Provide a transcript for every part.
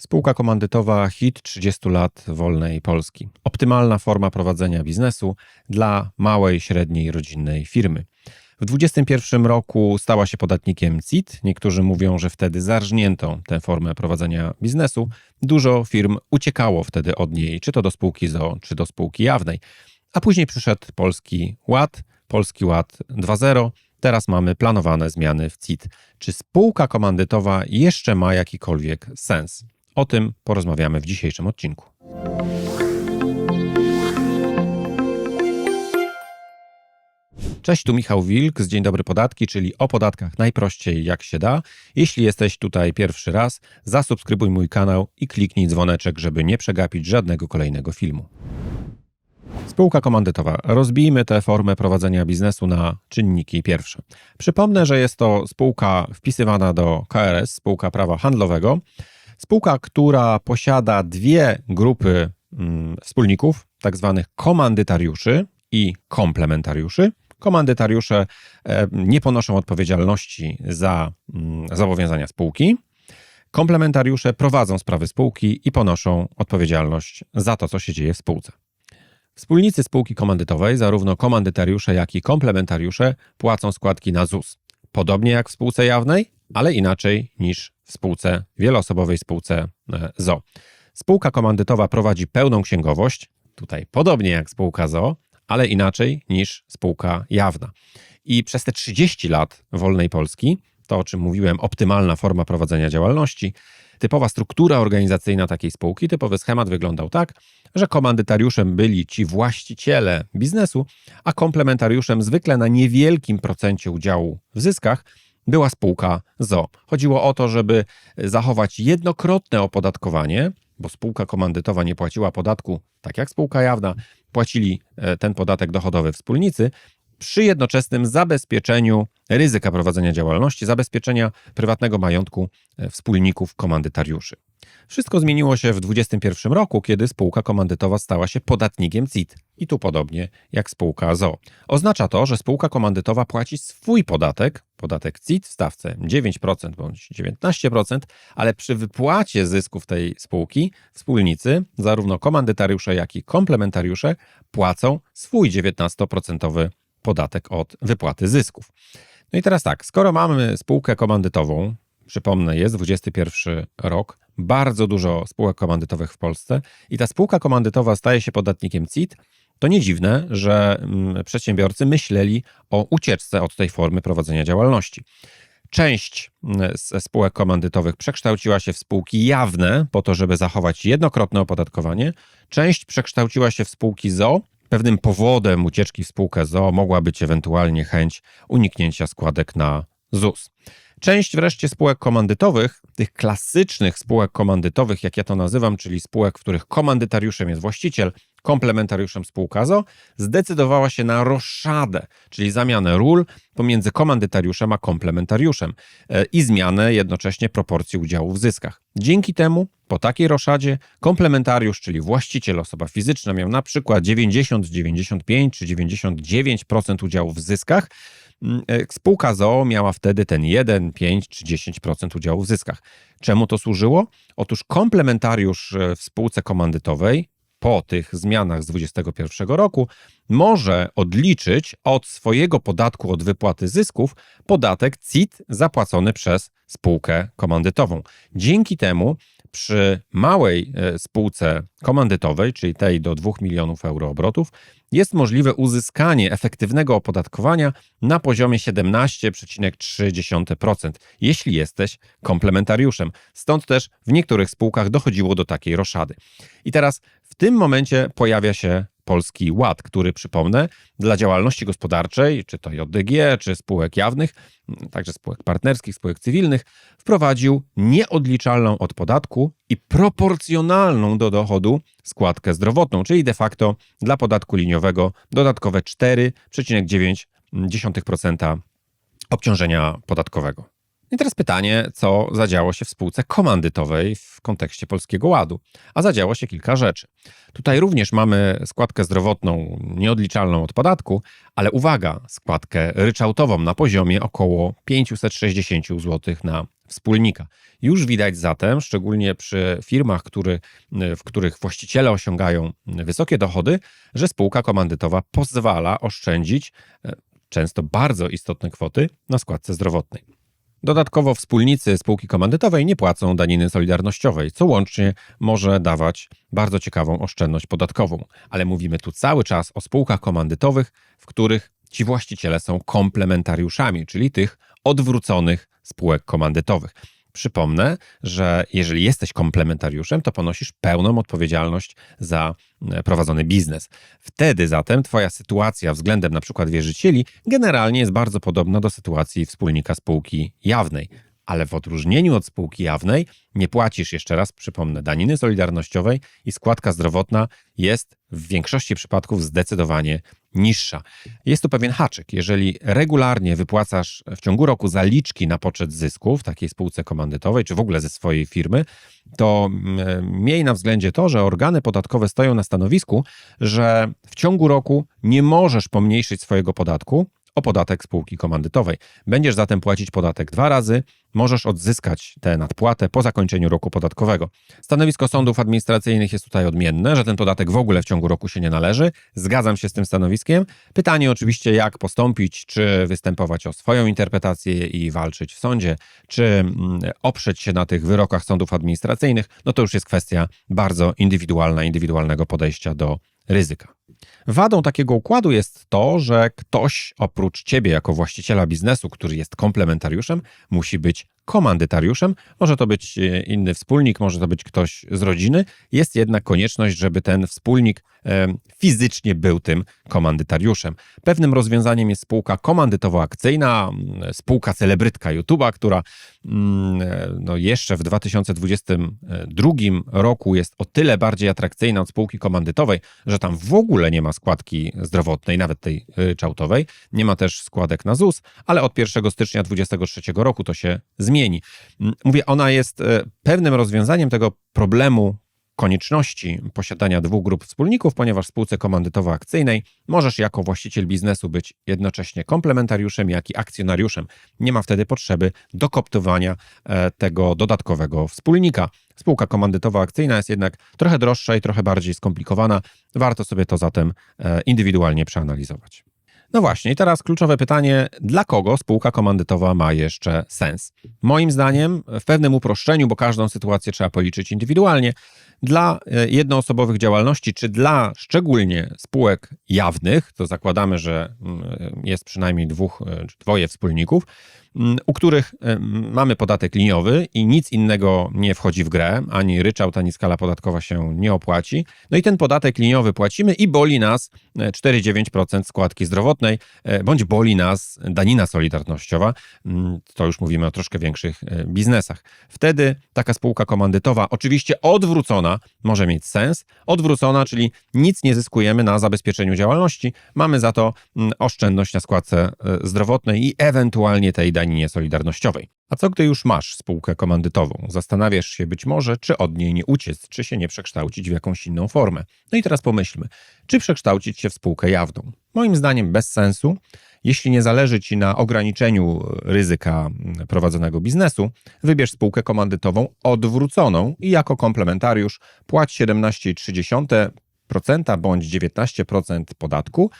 Spółka komandytowa hit 30 lat wolnej Polski. Optymalna forma prowadzenia biznesu dla małej, średniej, rodzinnej firmy. W 2021 roku stała się podatnikiem CIT. Niektórzy mówią, że wtedy zarżnięto tę formę prowadzenia biznesu. Dużo firm uciekało wtedy od niej, czy to do spółki ZO, czy do spółki jawnej. A później przyszedł Polski Ład, Polski Ład 2.0. Teraz mamy planowane zmiany w CIT. Czy spółka komandytowa jeszcze ma jakikolwiek sens? O tym porozmawiamy w dzisiejszym odcinku. Cześć, tu Michał Wilk z Dzień Dobry Podatki, czyli o podatkach najprościej jak się da. Jeśli jesteś tutaj pierwszy raz, zasubskrybuj mój kanał i kliknij dzwoneczek, żeby nie przegapić żadnego kolejnego filmu. Spółka komandytowa. Rozbijmy tę formę prowadzenia biznesu na czynniki pierwsze. Przypomnę, że jest to spółka wpisywana do KRS, spółka prawa handlowego. Spółka, która posiada dwie grupy mm, wspólników, tak zwanych komandytariuszy i komplementariuszy. Komandytariusze e, nie ponoszą odpowiedzialności za mm, zobowiązania spółki. Komplementariusze prowadzą sprawy spółki i ponoszą odpowiedzialność za to, co się dzieje w spółce. Wspólnicy spółki komandytowej, zarówno komandytariusze, jak i komplementariusze, płacą składki na ZUS. Podobnie jak w spółce jawnej, ale inaczej niż w spółce wieloosobowej spółce e, ZO. Spółka komandytowa prowadzi pełną księgowość, tutaj podobnie jak spółka ZO, ale inaczej niż spółka jawna. I przez te 30 lat wolnej Polski, to o czym mówiłem, optymalna forma prowadzenia działalności, typowa struktura organizacyjna takiej spółki, typowy schemat wyglądał tak, że komandytariuszem byli ci właściciele biznesu, a komplementariuszem zwykle na niewielkim procencie udziału w zyskach była spółka ZO. Chodziło o to, żeby zachować jednokrotne opodatkowanie, bo spółka komandytowa nie płaciła podatku, tak jak spółka jawna, płacili e, ten podatek dochodowy wspólnicy, przy jednoczesnym zabezpieczeniu ryzyka prowadzenia działalności, zabezpieczenia prywatnego majątku e, wspólników komandytariuszy. Wszystko zmieniło się w 2021 roku, kiedy spółka komandytowa stała się podatnikiem CIT. I tu podobnie jak spółka ZO. Oznacza to, że spółka komandytowa płaci swój podatek, podatek CIT w stawce 9% bądź 19%, ale przy wypłacie zysków tej spółki wspólnicy, zarówno komandytariusze, jak i komplementariusze, płacą swój 19% podatek od wypłaty zysków. No i teraz tak, skoro mamy spółkę komandytową, przypomnę, jest 21 rok, bardzo dużo spółek komandytowych w Polsce i ta spółka komandytowa staje się podatnikiem CIT, to nie dziwne, że mm, przedsiębiorcy myśleli o ucieczce od tej formy prowadzenia działalności. Część mm, ze spółek komandytowych przekształciła się w spółki jawne po to, żeby zachować jednokrotne opodatkowanie. Część przekształciła się w spółki ZO. Pewnym powodem ucieczki w spółkę ZO mogła być ewentualnie chęć uniknięcia składek na ZUS. Część wreszcie spółek komandytowych, tych klasycznych spółek komandytowych, jak ja to nazywam, czyli spółek, w których komandytariuszem jest właściciel, komplementariuszem spółka ZO, zdecydowała się na roszadę, czyli zamianę ról pomiędzy komandytariuszem a komplementariuszem e, i zmianę jednocześnie proporcji udziału w zyskach. Dzięki temu po takiej roszadzie komplementariusz, czyli właściciel, osoba fizyczna, miał na przykład 90, 95 czy 99% udziału w zyskach, Mm, e, spółka ZOO miała wtedy ten 1, 5 czy 10% udziału w zyskach. Czemu to służyło? Otóż komplementariusz e, w spółce komandytowej po tych zmianach z 2021 roku może odliczyć od swojego podatku od wypłaty zysków podatek CIT zapłacony przez spółkę komandytową. Dzięki temu przy małej e, spółce komandytowej, czyli tej do 2 milionów euro obrotów, jest możliwe uzyskanie efektywnego opodatkowania na poziomie 17,3%, jeśli jesteś komplementariuszem. Stąd też w niektórych spółkach dochodziło do takiej roszady. I teraz tym momencie pojawia się Polski Ład, który przypomnę, dla działalności gospodarczej, czy to JDG, czy spółek jawnych, także spółek partnerskich, spółek cywilnych, wprowadził nieodliczalną od podatku i proporcjonalną do dochodu składkę zdrowotną, czyli de facto dla podatku liniowego dodatkowe 4,9% obciążenia podatkowego. I teraz pytanie, co zadziało się w spółce komandytowej w kontekście Polskiego Ładu. A zadziało się kilka rzeczy. Tutaj również mamy składkę zdrowotną nieodliczalną od podatku, ale uwaga, składkę ryczałtową na poziomie około 560 zł na wspólnika. Już widać zatem, szczególnie przy firmach, który, w których właściciele osiągają wysokie dochody, że spółka komandytowa pozwala oszczędzić e, często bardzo istotne kwoty na składce zdrowotnej. Dodatkowo wspólnicy spółki komandytowej nie płacą daniny solidarnościowej, co łącznie może dawać bardzo ciekawą oszczędność podatkową. Ale mówimy tu cały czas o spółkach komandytowych, w których ci właściciele są komplementariuszami, czyli tych odwróconych spółek komandytowych. Przypomnę, że jeżeli jesteś komplementariuszem, to ponosisz pełną odpowiedzialność za e, prowadzony biznes. Wtedy zatem Twoja sytuacja względem na przykład wierzycieli generalnie jest bardzo podobna do sytuacji wspólnika spółki jawnej ale w odróżnieniu od spółki jawnej nie płacisz, jeszcze raz przypomnę, daniny solidarnościowej i składka zdrowotna jest w większości przypadków zdecydowanie niższa. Jest tu pewien haczyk. Jeżeli regularnie wypłacasz w ciągu roku zaliczki na poczet zysku w takiej spółce komandytowej, czy w ogóle ze swojej firmy, to mm, miej na względzie to, że organy podatkowe stoją na stanowisku, że w ciągu roku nie możesz pomniejszyć swojego podatku o podatek spółki komandytowej. Będziesz zatem płacić podatek dwa razy, możesz odzyskać tę nadpłatę po zakończeniu roku podatkowego. Stanowisko sądów administracyjnych jest tutaj odmienne, że ten podatek w ogóle w ciągu roku się nie należy. Zgadzam się z tym stanowiskiem. Pytanie oczywiście, jak postąpić, czy występować o swoją interpretację i walczyć w sądzie, czy mm, oprzeć się na tych wyrokach sądów administracyjnych, no to już jest kwestia bardzo indywidualna, indywidualnego podejścia do ryzyka. Wadą takiego układu jest to, że ktoś oprócz ciebie jako właściciela biznesu, który jest komplementariuszem, musi być komandytariuszem. Może to być e, inny wspólnik, może to być ktoś z rodziny. Jest jednak konieczność, żeby ten wspólnik e, fizycznie był tym komandytariuszem. Pewnym rozwiązaniem jest spółka komandytowo-akcyjna, spółka celebrytka YouTube'a, która mm, e, no jeszcze w 2022 roku jest o tyle bardziej atrakcyjna od spółki komandytowej, że tam w ogóle nie ma składki zdrowotnej, nawet tej ryczałtowej. Nie ma też składek na ZUS, ale od 1 stycznia 2023 roku to się zmieni zmieni. Mówię, ona jest e, pewnym rozwiązaniem tego problemu konieczności posiadania dwóch grup wspólników, ponieważ w spółce komandytowo-akcyjnej możesz jako właściciel biznesu być jednocześnie komplementariuszem, jak i akcjonariuszem. Nie ma wtedy potrzeby dokoptowania e, tego dodatkowego wspólnika. Spółka komandytowo-akcyjna jest jednak trochę droższa i trochę bardziej skomplikowana. Warto sobie to zatem e, indywidualnie przeanalizować. No właśnie, i teraz kluczowe pytanie, dla kogo spółka komandytowa ma jeszcze sens? Moim zdaniem, w pewnym uproszczeniu, bo każdą sytuację trzeba policzyć indywidualnie, dla e, jednoosobowych działalności, czy dla szczególnie spółek jawnych, to zakładamy, że mm, jest przynajmniej dwóch, e, czy dwoje wspólników, u których e, mamy podatek liniowy i nic innego nie wchodzi w grę, ani ryczałt, ani skala podatkowa się nie opłaci. No i ten podatek liniowy płacimy i boli nas 4,9% składki zdrowotnej, bądź boli nas danina solidarnościowa. Mm, to już mówimy o troszkę większych biznesach. Wtedy taka spółka komandytowa, oczywiście odwrócona, może mieć sens. Odwrócona, czyli nic nie zyskujemy na zabezpieczeniu działalności, mamy za to mm, oszczędność na składce e, zdrowotnej i ewentualnie tej daninie solidarnościowej. A co gdy już masz spółkę komandytową? Zastanawiasz się być może, czy od niej nie uciec, czy się nie przekształcić w jakąś inną formę. No i teraz pomyślmy, czy przekształcić się w spółkę jawną? Moim zdaniem bez sensu. Jeśli nie zależy Ci na ograniczeniu ryzyka prowadzonego biznesu, wybierz spółkę komandytową odwróconą i jako komplementariusz płać 17,3% bądź 19% podatku,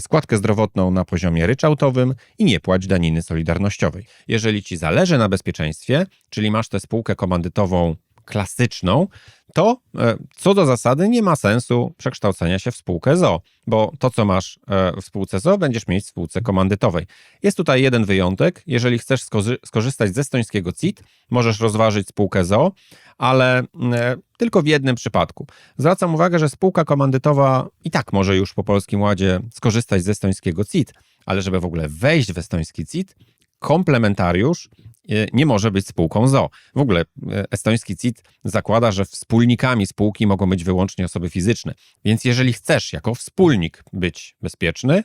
składkę zdrowotną na poziomie ryczałtowym i nie płać daniny solidarnościowej. Jeżeli Ci zależy na bezpieczeństwie, czyli masz tę spółkę komandytową klasyczną, to e, co do zasady nie ma sensu przekształcenia się w spółkę ZO, bo to, co masz e, w spółce ZO, będziesz mieć w spółce komandytowej. Jest tutaj jeden wyjątek. Jeżeli chcesz skorzystać z estońskiego CIT, możesz rozważyć spółkę ZO, ale e, tylko w jednym przypadku. Zwracam uwagę, że spółka komandytowa i tak może już po polskim ładzie skorzystać z estońskiego CIT, ale żeby w ogóle wejść w estoński CIT, komplementariusz nie może być spółką ZO. W ogóle e, estoński CIT zakłada, że wspólnikami spółki mogą być wyłącznie osoby fizyczne. Więc jeżeli chcesz jako wspólnik być bezpieczny,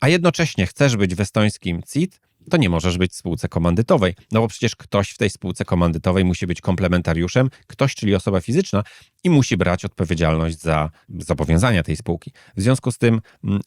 a jednocześnie chcesz być w estońskim CIT, to nie możesz być w spółce komandytowej. No bo przecież ktoś w tej spółce komandytowej musi być komplementariuszem, ktoś, czyli osoba fizyczna, i musi brać odpowiedzialność za zobowiązania tej spółki. W związku z tym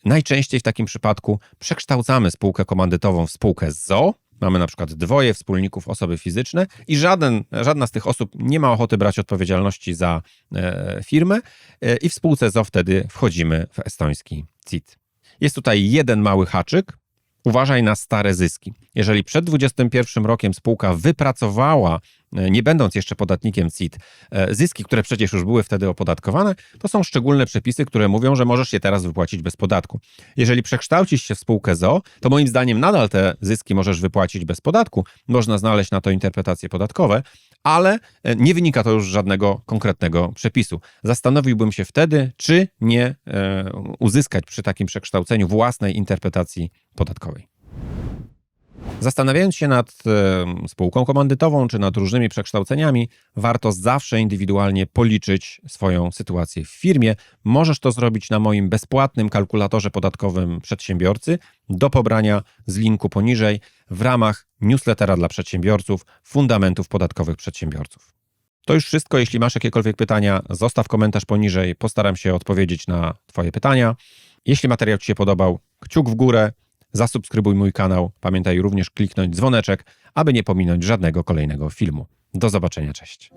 najczęściej w takim przypadku przekształcamy spółkę komandytową w spółkę ZO, mamy na przykład dwoje wspólników osoby fizyczne i żaden, żadna z tych osób nie ma ochoty brać odpowiedzialności za e, firmę e, i w spółce ZO wtedy wchodzimy w estoński CIT. Jest tutaj jeden mały haczyk. Uważaj na stare zyski. Jeżeli przed 2021 rokiem spółka wypracowała, e, nie będąc jeszcze podatnikiem CIT, e, zyski, które przecież już były wtedy opodatkowane, to są szczególne przepisy, które mówią, że możesz je teraz wypłacić bez podatku. Jeżeli przekształcisz się w spółkę ZO, to moim zdaniem nadal te zyski możesz wypłacić bez podatku. Można znaleźć na to interpretacje podatkowe, ale e, nie wynika to już z żadnego konkretnego przepisu. Zastanowiłbym się wtedy, czy nie e, uzyskać przy takim przekształceniu własnej interpretacji podatkowej. Zastanawiając się nad spółką komandytową czy nad różnymi przekształceniami, warto zawsze indywidualnie policzyć swoją sytuację w firmie. Możesz to zrobić na moim bezpłatnym kalkulatorze podatkowym przedsiębiorcy do pobrania z linku poniżej w ramach newslettera dla przedsiębiorców Fundamentów Podatkowych Przedsiębiorców. To już wszystko. Jeśli masz jakiekolwiek pytania, zostaw komentarz poniżej. Postaram się odpowiedzieć na Twoje pytania. Jeśli materiał Ci się podobał, kciuk w górę, zasubskrybuj mój kanał. Pamiętaj również kliknąć dzwoneczek, aby nie pominąć żadnego kolejnego filmu. Do zobaczenia, cześć.